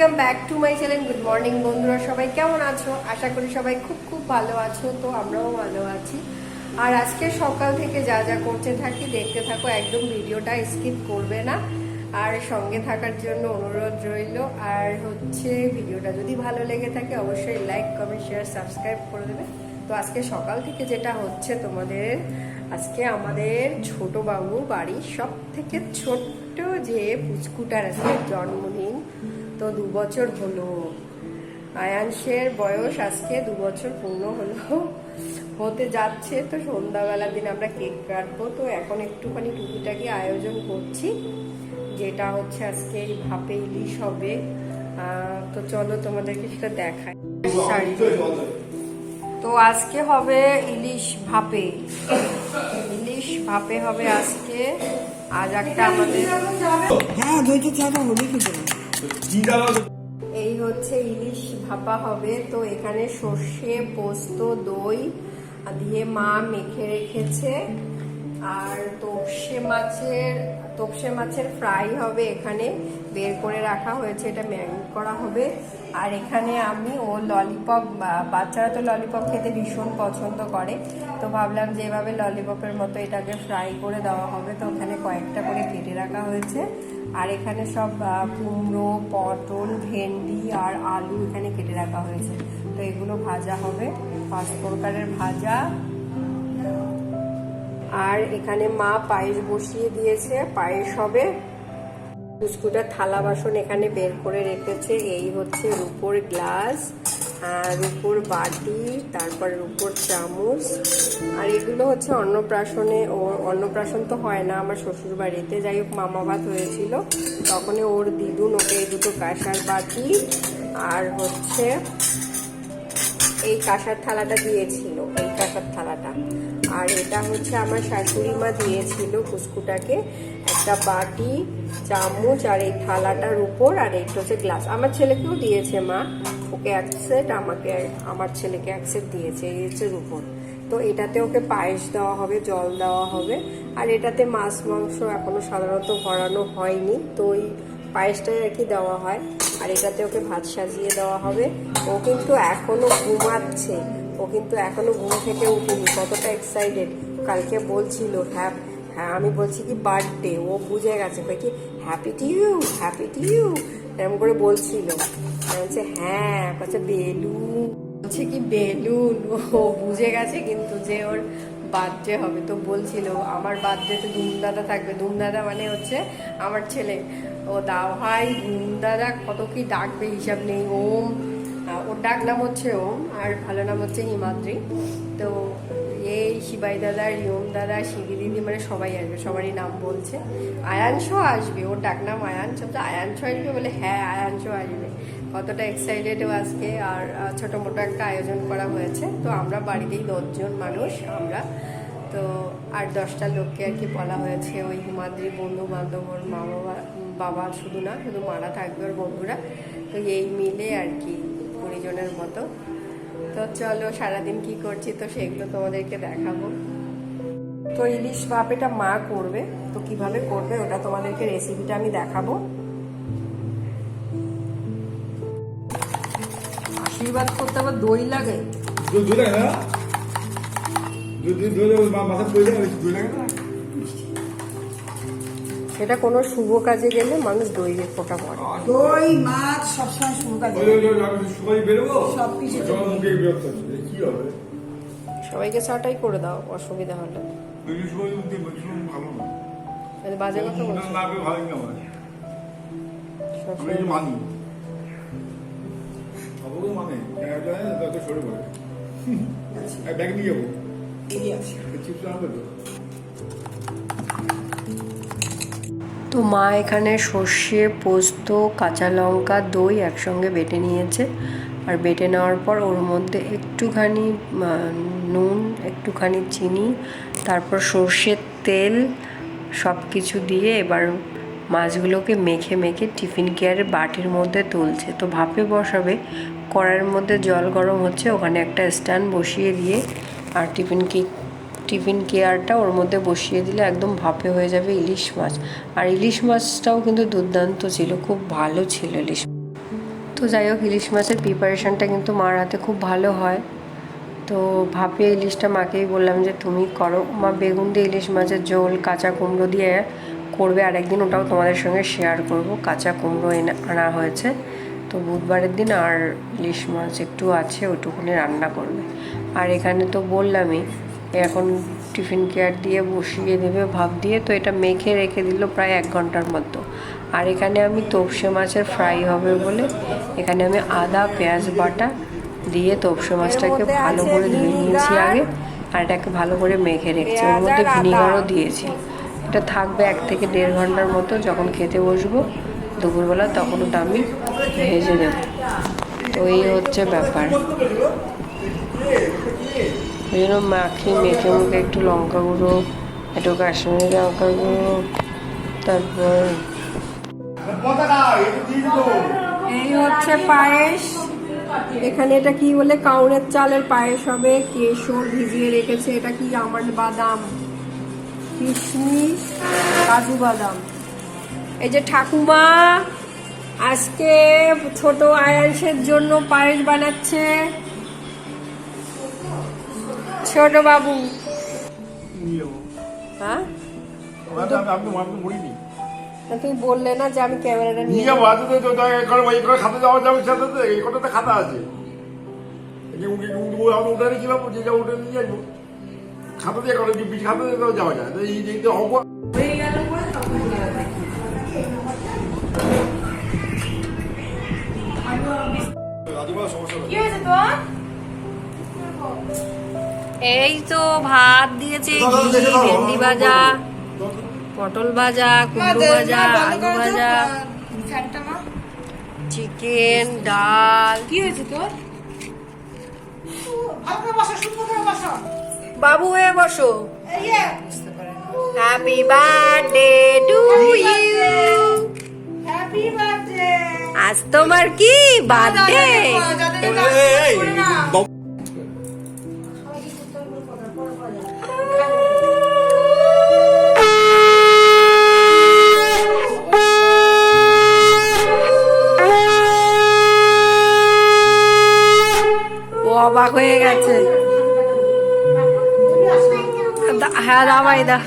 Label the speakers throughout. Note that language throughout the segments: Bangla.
Speaker 1: Welcome back to my channel good morning বন্ধুরা, সবাই কেমন আছো? আশা করি সবাই খুব খুব ভালো আছো, তো আমরাও ভালো আছি। আর আজকে সকাল থেকে যা যা করতে থাকি, দেখতে থাকো, একদম ভিডিওটা স্কিপ করবে না। আর সঙ্গে থাকার জন্য অনুরোধ রইল। আর হচ্ছে, ভিডিওটা যদি ভালো লেগে থাকে, অবশ্যই লাইক কমেন্ট শেয়ার সাবস্ক্রাইব করে দেবে। তো আজকে সকাল থেকে যেটা হচ্ছে তোমাদের, আজকে আমাদের ছোট বাবু বাড়ির সব থেকে ছোট্ট যে পুচকুটার আছে, জন্মদিন তো দু বছর হলো। আয়াংশের বয়স আজকে দু বছর পূর্ণ হলো। হতে যাচ্ছে তো সন্ধ্যাবেলার দিন আমরা কেক কাটবো। তো এখন একটুখানি টুকিটাকি আয়োজন করছি, যেটা হচ্ছে আজকে এই ভাপে ইলিশ হবে। তো চলো তোমাদেরকে সেটা দেখাই। তো আজকে হবে ইলিশ ভাপে। ইলিশ ভাপে হবে আজকে। আজ একটা আমাদের
Speaker 2: হ্যাঁ
Speaker 1: এই হচ্ছে ইলিশ ভাপা হবে। তো এখানে সর্ষে, পোস্ত, দই দিয়ে মা মেখে রেখেছে। আর তোপসে মাছের তোপসে মাছের ফ্রাই হবে এখানে। বের করে রাখা হয়েছে, এটা ম্যারিনেট করা হবে। আর এখানে আমি ও ললিপপ বাচ্চারা তো ললিপপ খেতে ভীষণ পছন্দ করে। তো ভাবলাম যে এভাবে ললিপপের মতো এটাকে ফ্রাই করে দেওয়া হবে। তো রাখা হয়েছে। আর এখানে সব কুমড়ো, পটল, ভেন্ডি আর আলু এখানে কেটে রাখা হয়েছে। তো এগুলো ভাজা হবে। পাঁচ প্রকারের ভাজা। আর এখানে মা পায়েস বসিয়ে দিয়েছে। পায়েস হবে। বিস্কুটের থালা বাসন এখানে বের করে রেখেছে। এই হচ্ছে রুপোর গ্লাস। রুপোর বাটি, তারপর রুপোর চামচ। আর এগুলো হচ্ছে অন্নপ্রাশনে ও অন্নপ্রাশন তো হয় না, আমার শ্বশুর বাড়িতে যাই হোক, মামা ভাত হয়েছিল। তখনই ওর দিদুন ওকে এই দুটো কাঁসার বাটি আর হচ্ছে এই কাঁসার থালাটা দিয়েছিল, এই কাঁসার থালাটা। আর এটা হচ্ছে আমার শাশুড়ি মা দিয়েছিল কুসকুটাকে, একটা বাটি, চামচ আর এই থালাটার উপর আর এইটা হচ্ছে গ্লাস। আমার ছেলেকেও দিয়েছে মা। ওকে এক সেট আমাকে, আমার ছেলেকে এক সেট দিয়েছে, এই হচ্ছে উপর তো এটাতে ওকে পায়েস দেওয়া হবে, জল দেওয়া হবে। আর এটাতে মাছ, মাংস এখনও সাধারণত ভরানো হয়নি, তো ওই পায়েসটাই আর কি দেওয়া হয়। আর এটাতে ওকে ভাত সাজিয়ে দেওয়া হবে। ও কিন্তু এখনও ঘুমাচ্ছে। ও কিন্তু এখনও ঘুম থেকে উঠেনি, কতটা এক্সাইটেড কালকে বলছিল হ্যাঁ হ্যাঁ আমি বলছি কি বার্থডে ও বুঝে গেছে। কি happy to you happy to you এরকম করে বলছিল। বলছে হ্যাঁ বলছে, বেলুন। বলছে কি, বেলুন? ও বুঝে গেছে কিন্তু যে ওর বার্থডে হবে। তো বলছিল, আমার বার্থডে বার্থডেতে ধুমদাদা থাকবে। ধুমদাদা মানে হচ্ছে আমার ছেলে। ও দাও ভাই ধুমদাদা কত কি ডাকবে, হিসাব নেই, ওম। ওর ডাক নাম হচ্ছে ওম, আর ভালো নাম হচ্ছে হিমাদ্রি। তো শিবাই দাদা রিয়ম দাদা শিবি দিদি মানে সবাই আসবে, সবারই নাম বলছে। আয়াংশ আসবে, ওর ডাক নাম আয়াংশ তো আয়াংশ আসবে বলে হ্যাঁ আয়াংশ আসবে। কতটা এক্সাইটেডও আজকে, আর ছোট মোটো একটা আয়োজন করা হয়েছে। তো আমরা বাড়িতেই দশজন মানুষ, আমরা। তো আর দশটা লোককে আর কি বলা হয়েছে, ওই হিমাদ্রি বন্ধু বান্ধব ওর মা বাবা বাবা শুধু না, শুধু মারা থাকবে ওর বন্ধুরা। তো এই মিলে আর কি কুড়ি জনের মতো। তো চলো সারাদিন কি করছি তো সেগুলো তোমাদেরকে দেখাবো। তো ইলিশ ভাপেটা মা করবে তো কীভাবে করবে ওটা তোমাদেরকে রেসিপিটা আমি দেখাবো। আশীর্বাদ করতে আবার দই লাগে।
Speaker 3: দুধ দুধ লাগে না? দুধ মাথা লাগে না?
Speaker 1: সেটা কোনো শুভ কাজে গেলে মানুষ দই দিয়ে ফোটা পড়ে
Speaker 2: দই মাছ সবসময় শুরু কাজ সবকিছু
Speaker 1: সবাইকে চাটাই করে দাও অসুবিধা হলে। বাজে কথা বলছো।
Speaker 3: মানি। মানে সরে পড়ে। ব্যাগ নিয়ে যাব। চিপস আনবে তো?
Speaker 1: তো মা এখানে সর্ষে, পোস্ত, কাঁচা লঙ্কা, দই একসঙ্গে বেটে নিয়েছে। আর বেটে নেওয়ার পর ওর মধ্যে একটুখানি নুন, একটুখানি চিনি, তারপর সর্ষের তেল সব কিছু দিয়ে এবার মাছগুলোকে মেখে মেখে টিফিন কেয়ারের বাটির মধ্যে তুলছে। তো ভাপে বসাবে, কড়াইয়ের মধ্যে জল গরম হচ্ছে, ওখানে একটা স্ট্যান্ড বসিয়ে দিয়ে আর টিফিন কি টিফিন কেয়ারটা ওর মধ্যে বসিয়ে দিলে একদম ভাপে হয়ে যাবে ইলিশ মাছ। আর ইলিশ মাছটাও কিন্তু দুর্দান্ত ছিল, খুব ভালো ছিল ইলিশ তো যাই হোক, ইলিশ মাছের প্রিপারেশনটা কিন্তু মার হাতে খুব ভালো হয়। তো ভাপে ইলিশটা মাকেই বললাম যে, তুমি করো। মা বেগুন দিয়ে ইলিশ মাছের ঝোল, কাঁচা কুমড়ো দিয়ে করবে। আর একদিন ওটাও তোমাদের সঙ্গে শেয়ার করব। কাঁচা কুমড়ো এনে আনা হয়েছে। তো বুধবারের দিন আর ইলিশ মাছ একটু আছে ওইটুকুনি রান্না করবে। আর এখানে তো বললামই এখন টিফিন কেয়ার দিয়ে বসিয়ে দেবে ভাপ দিয়ে। তো এটা মেখে রেখে দিল প্রায় এক ঘণ্টার মতো। আর এখানে আমি তোপসে মাছের ফ্রাই হবে বলে এখানে আমি আদা পেঁয়াজ বাটা দিয়ে তোপসে মাছটাকে ভালো করে ধুয়ে নিয়েছি আগে আর এটাকে ভালো করে মেখে রেখেছি। ওর মধ্যে ভিনিগারও দিয়েছি। এটা থাকবে এক থেকে দেড় ঘণ্টার মতো যখন খেতে বসবো দুপুরবেলা তখন ওটা আমি ভেজে দেব তো এই হচ্ছে ব্যাপার। ওই জন্য মাখি মেখে মুখে একটু লঙ্কা গুঁড়ো, একটু কাশ্মীরি লঙ্কা গুঁড়ো, তারপর এই হচ্ছে পায়েস। এখানে এটা কি বলে? কাউনের চালের পায়েস হবে। কেশর ভিজিয়ে রেখেছে। এটা কি আমার বাদাম? কিশমিশ, কাজু বাদাম। এই যে ঠাকুমা আজকে ছোট আয়াংশের জন্য পায়েস বানাচ্ছে। ছোট বাবু হ্যাঁ? তুমি বললে না যে আমি ক্যামেরাটা নিয়ে
Speaker 3: যাব আজ তো তো করে ওই করে খাতে যাওয়া যাবে সাথে তো এই কথা তো খাতা আছে। আমি উঠে যে যা উঠে নিয়ে যাব। খাতা দিয়ে করে খাতা দিয়ে যাওয়া যায়। তো এই যে তো
Speaker 1: এই তো ভাত দিয়েছে ঘি, ভেন্ডি ভাজা পটল ভাজা কুমড়ো ভাজা আলু ভাজা চিকেন ডাল
Speaker 2: কি হয়েছে তোর
Speaker 1: বাবু হয়ে বসো happy birthday to you
Speaker 2: happy birthday
Speaker 1: আজ তোমার কি বার্থডে অবাক হয়ে গেছে। হ্যাঁ দাবাই দা।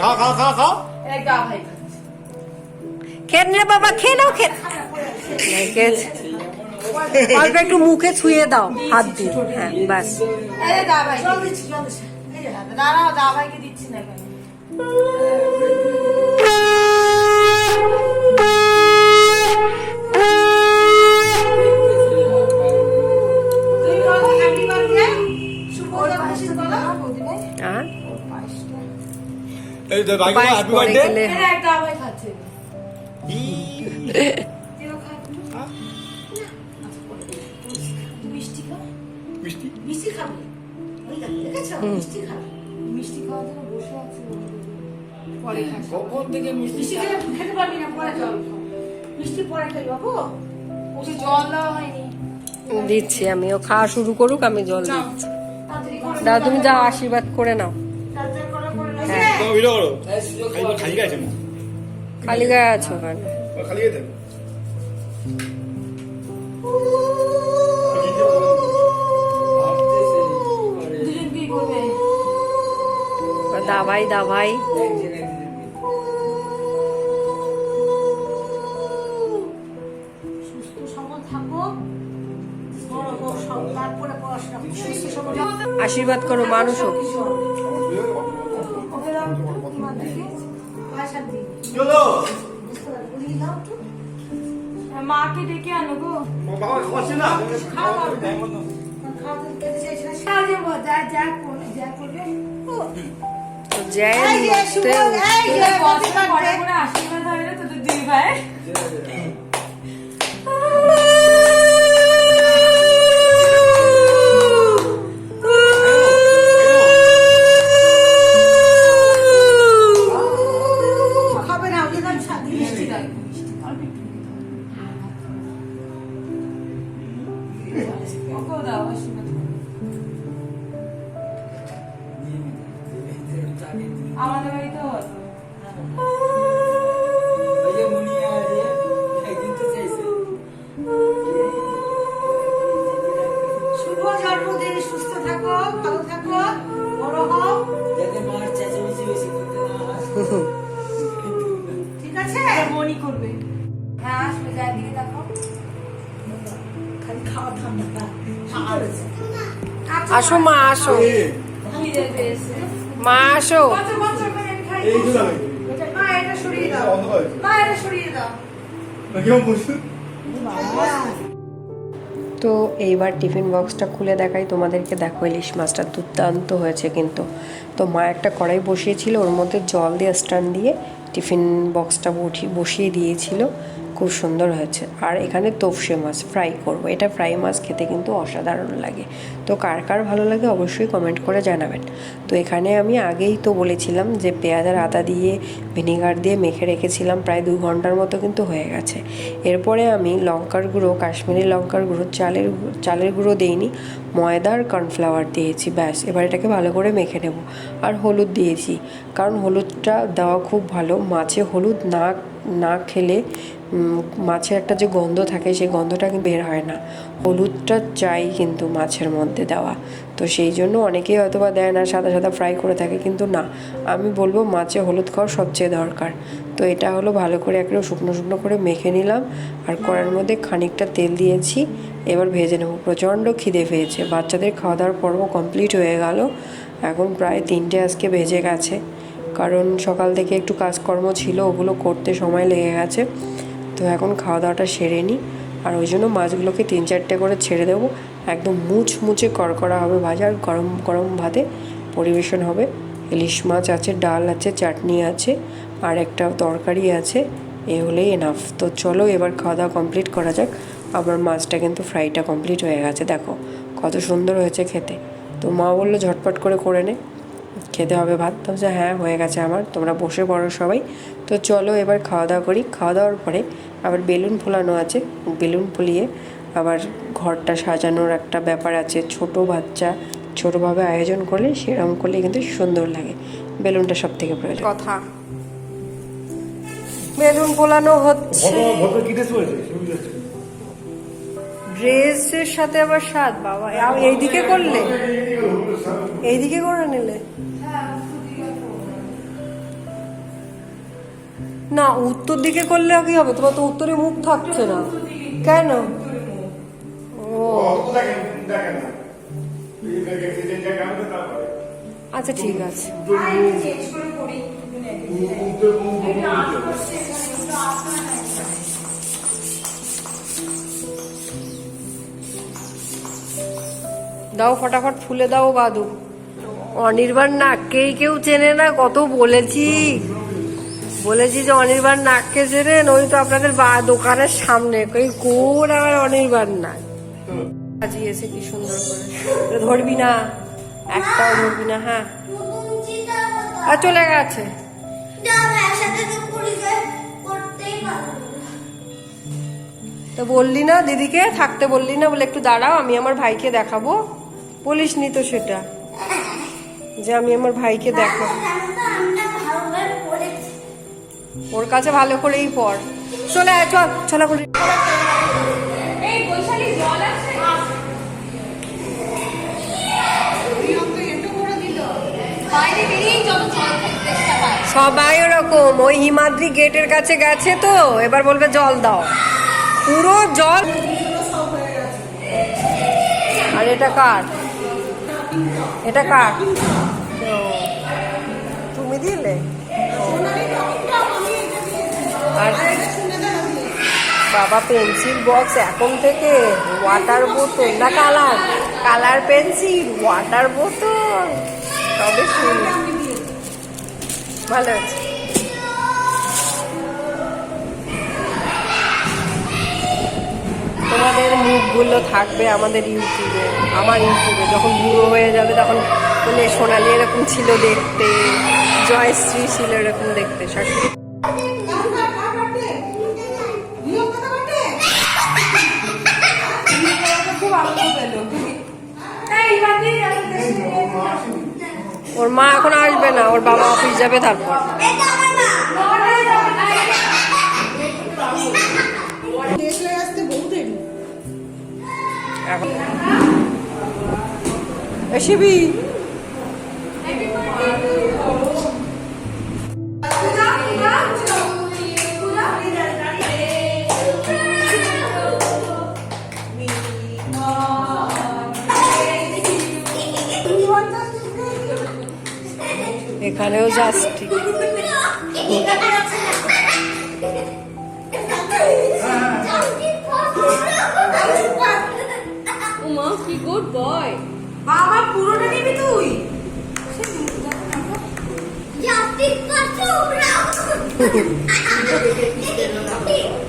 Speaker 3: খা খা খা খা
Speaker 1: খেয়ে নে বাবা খেয়ে নাও খেয়ে অল্প একটু মুখে ছুঁয়ে দাও হাত দিয়ে। হ্যাঁ বাস
Speaker 2: দাঁড়াও দা ভাইকে দিচ্ছি না। মিষ্টি খাও।
Speaker 3: মিষ্টি?
Speaker 2: মিষ্টি খাবে। ওই দেখো, দেখেছ? মিষ্টি খাওয়ার জন্য বসে আছে পরে
Speaker 3: কখন থেকে মিষ্টি
Speaker 2: মিষ্টি খেলে খেতে পারবি না পরে জল মিষ্টি পরে খাই বাবু। ওকে জল দেওয়া হয়নি।
Speaker 1: দিচ্ছি আমি ও খাওয়া শুরু করুক আমি জল দিচ্ছি। দাও তুমি যাও আশীর্বাদ করে নাও। হ্যাঁ।
Speaker 3: খালি
Speaker 1: গায়ে আছো ওখানে।
Speaker 3: দাবাই গেছে
Speaker 1: আশীর্বাদ করো মানুষ হোক।
Speaker 4: মাকে ডেকে আনো গো
Speaker 3: বাবা খাওয়াচ্ছে না
Speaker 2: খাওয়াতে দিতে চাইছি না।
Speaker 5: Około dałaś mi
Speaker 6: আসো মা আসো। মা আসো।
Speaker 3: তো
Speaker 6: এইবার টিফিন বক্সটা খুলে দেখাই। তোমাদেরকে দেখো ইলিশ মাছটা দুর্দান্ত হয়েছে কিন্তু। তো মা একটা কড়াই বসিয়েছিল ওর মধ্যে জল দিয়ে স্ট্যান্ড দিয়ে টিফিন বক্সটা বসিয়ে দিয়েছিল। খুব সুন্দর হয়েছে। আর এখানে তোপসে মাছ ফ্রাই করব। এটা ফ্রাই মাছ খেতে কিন্তু অসাধারণ লাগে। তো কার কার ভালো লাগে অবশ্যই কমেন্ট করে জানাবেন। তো এখানে আমি আগেই তো বলেছিলাম যে পেঁয়াজ আর আদা দিয়ে ভিনিগার দিয়ে মেখে রেখেছিলাম। প্রায় দু ঘণ্টার মতো কিন্তু হয়ে গেছে। এরপরে আমি লঙ্কার গুঁড়ো, কাশ্মীরি লঙ্কার গুঁড়ো, চালের চালের গুঁড়ো দিইনি। ময়দা আর কর্নফ্লাওয়ার দিয়েছি, ব্যাস। এবার এটাকে ভালো করে মেখে নেব। আর হলুদ দিয়েছি। কারণ হলুদটা দেওয়া খুব ভালো। মাছে হলুদ না না খেলে মাছের একটা যে গন্ধ থাকে, সেই গন্ধটা কিন্তু বের হয় না। হলুদটা চাই কিন্তু মাছের মধ্যে দেওয়া। তো সেই জন্য অনেকেই হয়তো বা দেয় না, সাদা সাদা ফ্রাই করে থাকে, কিন্তু না। আমি বলব মাছে হলুদ খাওয়া সবচেয়ে দরকার। তো এটা হলো ভালো করে একেবারে শুকনো শুকনো করে মেখে নিলাম। আর কড়ার মধ্যে খানিকটা তেল দিয়েছি। এবার ভেজে নেব। প্রচণ্ড খিদে পেয়েছে। বাচ্চাদের খাওয়া দাওয়ার পর্ব কমপ্লিট হয়ে গেল। এখন প্রায় তিনটে আজকে ভেজে গেছে। কারণ সকাল থেকে একটু কাজকর্ম ছিল, ওগুলো করতে সময় লেগে গেছে। তো এখন খাওয়া দাওয়াটা সেরে নিই। আর ওই জন্য মাছগুলোকে তিন চারটে করে ছেড়ে দেবো। একদম মুচমুচে কড়কড়া হবে ভাজা আর গরম গরম ভাতে পরিবেশন হবে। ইলিশ মাছ আছে, ডাল আছে, চাটনি আছে, আর একটা তরকারি আছে। এ হলেই এনাফ তো চলো এবার খাওয়া দাওয়া কমপ্লিট করা যাক। আবার মাছটা কিন্তু ফ্রাইটা কমপ্লিট হয়ে গেছে। দেখো কত সুন্দর হয়েছে খেতে। তো মা বলল ঝটপট করে করে নে। খেতে হবে ভাত তো বলছে, হ্যাঁ হয়ে গেছে আমার তোমরা বসে পড়ো সবাই। তো চলো এবার খাওয়া দাওয়া করি। খাওয়া দাওয়ার পরে আবার বেলুন ফোলানো আছে বেলুন ফুলিয়ে আবার ঘরটা সাজানোর একটা ব্যাপার আছে। ছোট বাচ্চা ছোটোভাবে আয়োজন করলে সেরকম করলে কিন্তু সুন্দর লাগে। বেলুনটা সব থেকে প্রয়োজন। কথা। বেলুন ফোলানো হচ্ছে। ড্রেসের সাথে আবার স্বাদ, বাবা। এইদিকে করলে? এইদিকে করে নিলে? না, উত্তর দিকে করলে কি হবে? তোমার তো উত্তরে মুখ থাকছে না। কেন? ও।
Speaker 3: যে জায়গা আছে। তারপরে
Speaker 6: আচ্ছা দাও ফটাফট ফুলে দাও বাদু অনির্বাণ নাককেই কেউ চেনে না, কত বলেছি। বলেছি যে অনির্বাণ নাককে চেনেন ওই তো আপনাদের বা- দোকানের সামনে। কই, কোন আমার অনির্বাণ নাক? সাজিয়েছে কি সুন্দর করে। ধরবি না, একটাও ধরবি না হ্যাঁ। আর চলে গেছে। তো বললি না, দিদিকে থাকতে বললি না, বলে একটু দাঁড়াও, আমি আমার ভাইকে দেখাবো। বলিস নি তো সেটা। যে আমি আমার ভাইকে দেখো। ওর কাছে ভালো করেই পড়। চলে আয় চল চলা করে। সবাই ওরকম ওই হিমাদ্রি গেটের কাছে গেছে তো এবার বলবে জল দাও। পুরো জল আর এটা কার? এটা কার? ও, তুমি দিলে? আর বাবা পেন্সিল বক্স এখন থেকে ওয়াটার বোতল না কালার? কালার পেন্সিল ওয়াটার বোতল। তবে ভালো আছে। তোমাদের মুখগুলো থাকবে আমাদের ইউটিউবে, আমার ইউটিউবে। যখন বুড়ো হয়ে যাবে তখন মানে সোনালি এরকম ছিল দেখতে, জয়শ্রী ছিল এরকম দেখতে
Speaker 4: বাদি
Speaker 6: ওর মা এখন আসবে না, ওর বাবা অফিস যাবে তারপর। শিবি এখানেও জাস্টি
Speaker 1: উমা কি গুড বয়
Speaker 7: বাবা পুরোটা নিবি তুই দাঁড়া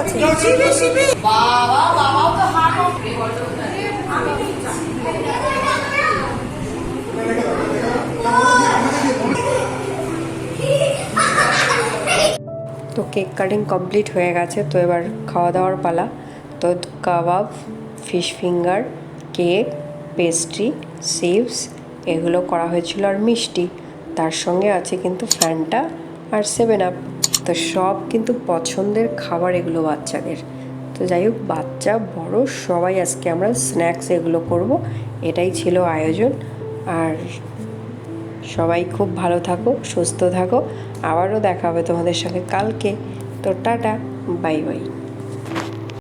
Speaker 6: আছে।
Speaker 7: বাবা বাবাও তো হাঁটো।
Speaker 6: তো কেক কাটিং কমপ্লিট হয়ে গেছে তো এবার খাওয়া দাওয়ার পালা। তো কাবাব fish finger cake pastry chips এগুলো করা হয়েছিল আর মিষ্টি। তার সঙ্গে আছে কিন্তু ফ্যানটা আর সেভেন আপ তো সব কিন্তু পছন্দের খাবার এগুলো বাচ্চাদের। তো যাই হোক বাচ্চা, বড়, সবাই আজকে আমরা স্ন্যাক্স এগুলো করব। এটাই ছিল আয়োজন। আর সবাই খুব ভালো থাকো, সুস্থ থাকো। আবারও দেখা হবে তোমাদের সঙ্গে কালকে। তো টাটা, বাই বাই।